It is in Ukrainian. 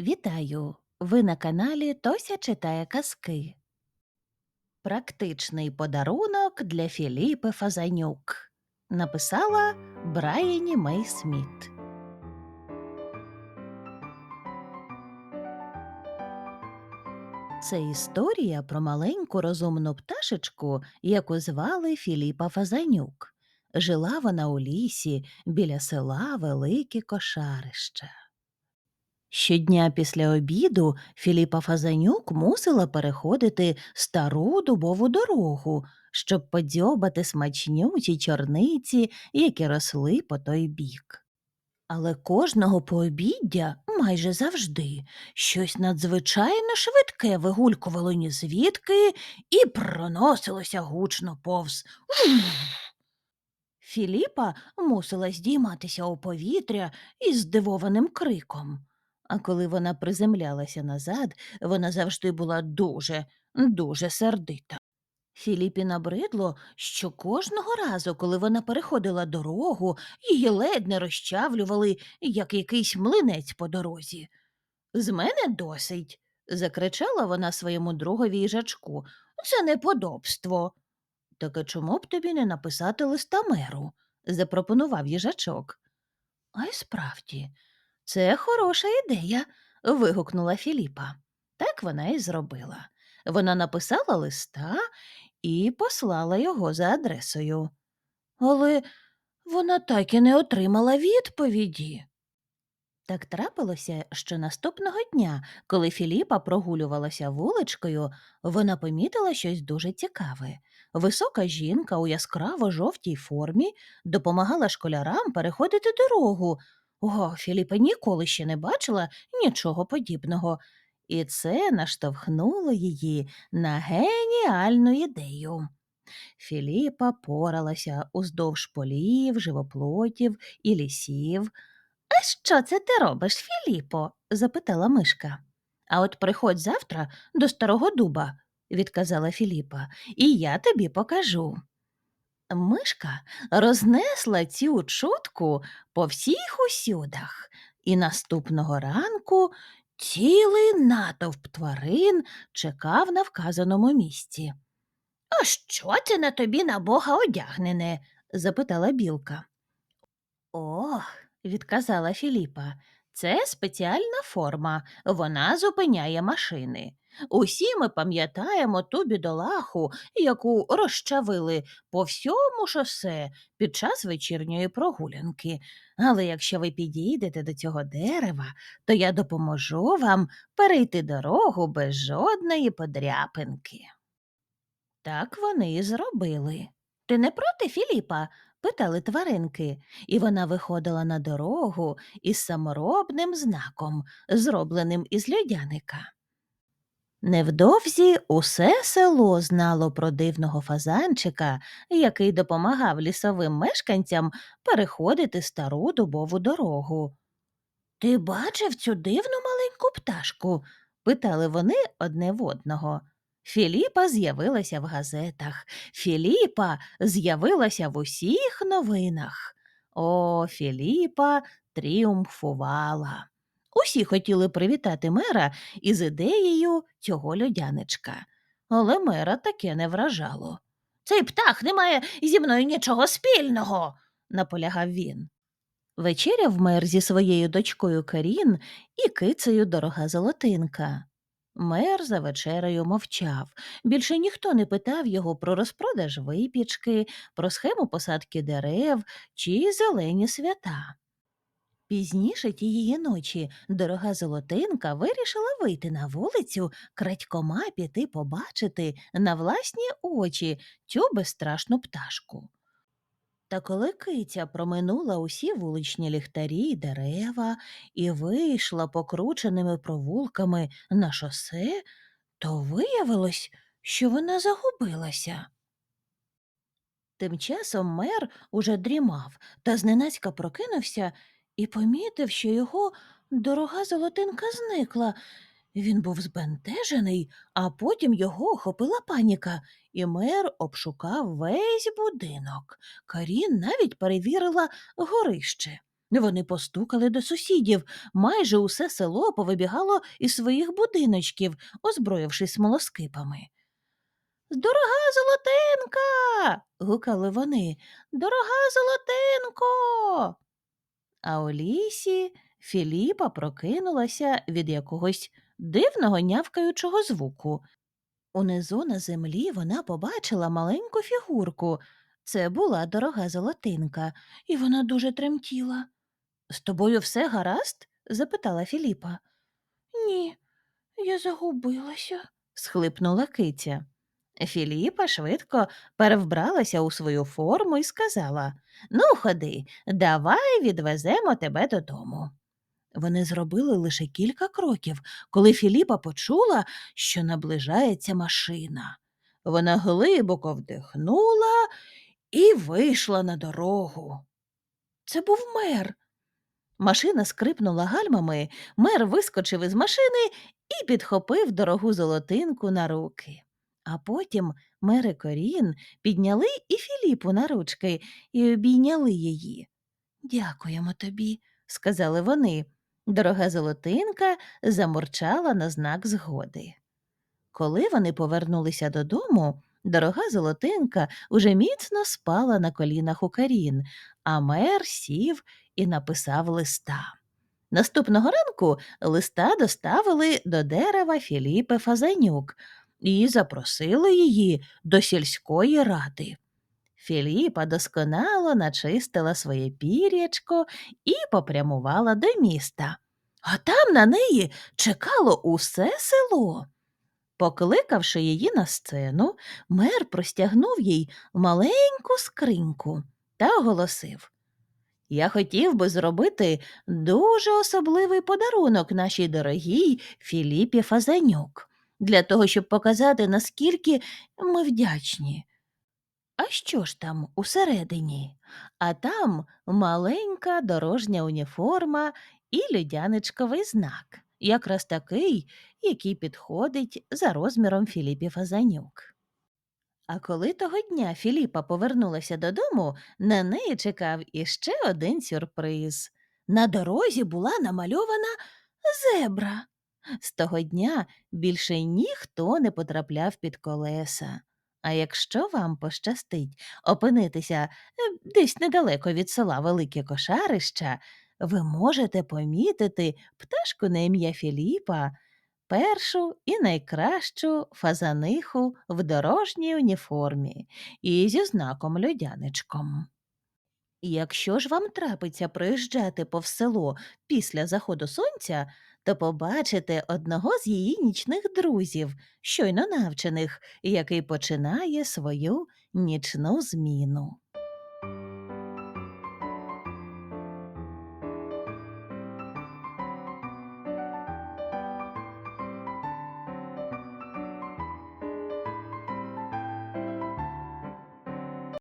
Вітаю! Ви на каналі Тося читає казки. Практичний подарунок для Філіпи Фазанюк. Написала Брайані Мей Сміт. Це історія про маленьку розумну пташечку, яку звали Філіпа Фазанюк. Жила вона у лісі біля села Велике Кошарище. Щодня після обіду Філіпа Фазанюк мусила переходити стару дубову дорогу, щоб подзьобати смачнючі чорниці, які росли по той бік. Але кожного пообіддя, майже завжди, щось надзвичайно швидке вигулькувало ні звідки і проносилося гучно повз. Філіпа мусила здійматися у повітря із здивованим криком. А коли вона приземлялася назад, вона завжди була дуже, дуже сердита. Філіпі набридло, що кожного разу, коли вона переходила дорогу, її ледь не розчавлювали, як якийсь млинець по дорозі. З мене досить, закричала вона своєму другові їжачку. Це неподобство. Так а чому б тобі не написати листа меру? запропонував їжачок. А й справді, це хороша ідея. вигукнула Філіпа. Так вона і зробила. Вона написала листа і послала його за адресою. Але вона так і не отримала відповіді. Так трапилося, що наступного дня, коли Філіпа прогулювалася вуличкою, вона помітила щось дуже цікаве. Висока жінка у яскраво жовтій формі допомагала школярам переходити дорогу. О, Філіпа ніколи ще не бачила нічого подібного, і це наштовхнуло її на геніальну ідею. Філіпа поралася уздовж полів, живоплотів і лісів. А що це ти робиш, Філіпо? запитала мишка. А от приходь завтра до старого дуба, відказала Філіпа, і я тобі покажу. Мишка рознесла цю чутку по всіх усюдах, і наступного ранку цілий натовп тварин чекав на вказаному місці. А що це на тобі на бога одягнене? запитала білка. Ох, відказала Філіпа, це спеціальна форма, вона зупиняє машини. Усі ми пам'ятаємо ту бідолаху, яку розчавили по всьому шосе під час вечірньої прогулянки. Але якщо ви підійдете до цього дерева, то я допоможу вам перейти дорогу без жодної подряпинки. Так вони і зробили. Ти не проти, Філіпа? питали тваринки, і вона виходила на дорогу із саморобним знаком, зробленим із льодяника. Невдовзі усе село знало про дивного фазанчика, який допомагав лісовим мешканцям переходити стару дубову дорогу. Ти бачив цю дивну маленьку пташку? питали вони одне в одного. Філіпа з'явилася в газетах. Філіпа з'явилася в усіх новинах. О, Філіпа тріумфувала. Усі хотіли привітати мера із ідеєю цього льодяничка, але мера таке не вражало. Цей птах не має зі мною нічого спільного, наполягав він. Вечеряв мер зі своєю дочкою Карін і кицею дорога золотинка. Мер за вечерею мовчав. Більше ніхто не питав його про розпродаж випічки, про схему посадки дерев чи зелені свята. Пізніше тієї ночі дорога золотинка вирішила вийти на вулицю, крадькома піти побачити на власні очі цю безстрашну пташку. Та коли киця проминула усі вуличні ліхтарі й дерева і вийшла покрученими провулками на шосе, то виявилось, що вона загубилася. Тим часом мер уже дрімав та зненацька прокинувся і помітив, що його дорога золотинка зникла. Він був збентежений, а потім його охопила паніка, і мер обшукав весь будинок. Карін навіть перевірила горище. Вони постукали до сусідів. Майже усе село повибігало із своїх будиночків, озброївшись смолоскипами. Дорога золотинка. гукали вони. Дорога золотинко. А у лісі Філіпа прокинулася від якогось дивного нявкаючого звуку. Унизу на землі вона побачила маленьку фігурку. Це була дорога золотинка, і вона дуже тремтіла. З тобою все гаразд? запитала Філіпа. Ні, я загубилася, схлипнула киця. Філіпа швидко перевбралася у свою форму і сказала Ну, ходи, давай відвеземо тебе додому. Вони зробили лише кілька кроків, коли Філіпа почула, що наближається машина. Вона глибоко вдихнула і вийшла на дорогу. Це був мер. Машина скрипнула гальмами, мер вискочив із машини і підхопив дорогу золотинку на руки. А потім мер і Корін підняли і Філіпу на ручки і обійняли її. Дякуємо тобі, сказали вони. Дорога золотинка замурчала на знак згоди. Коли вони повернулися додому, дорога золотинка уже міцно спала на колінах у Карін, а мер сів і написав листа. Наступного ранку листа доставили до дерева Філіпи Фазанюк і запросили її до сільської ради. Філіпа досконало начистила своє пір'ячко і попрямувала до міста. А там на неї чекало усе село. Покликавши її на сцену, мер простягнув їй маленьку скриньку та оголосив Я хотів би зробити дуже особливий подарунок нашій дорогій Філіпі Фазанюк, для того, щоб показати, наскільки ми вдячні. А що ж там усередині? А там маленька дорожня уніформа і людяничковий знак, якраз такий, який підходить за розміром Філіпі Фазанюк. А коли того дня Філіпа повернулася додому, на неї чекав іще один сюрприз. На дорозі була намальована зебра. З того дня більше ніхто не потрапляв під колеса. А якщо вам пощастить опинитися е, десь недалеко від села Велике Кошарища, ви можете помітити пташку на ім'я Філіпа, першу і найкращу фазаниху в дорожній уніформі і зі знаком льодяничком. І Якщо ж вам трапиться проїжджати повз село після заходу сонця, то побачите одного з її нічних друзів, щойно навчених, який починає свою нічну зміну.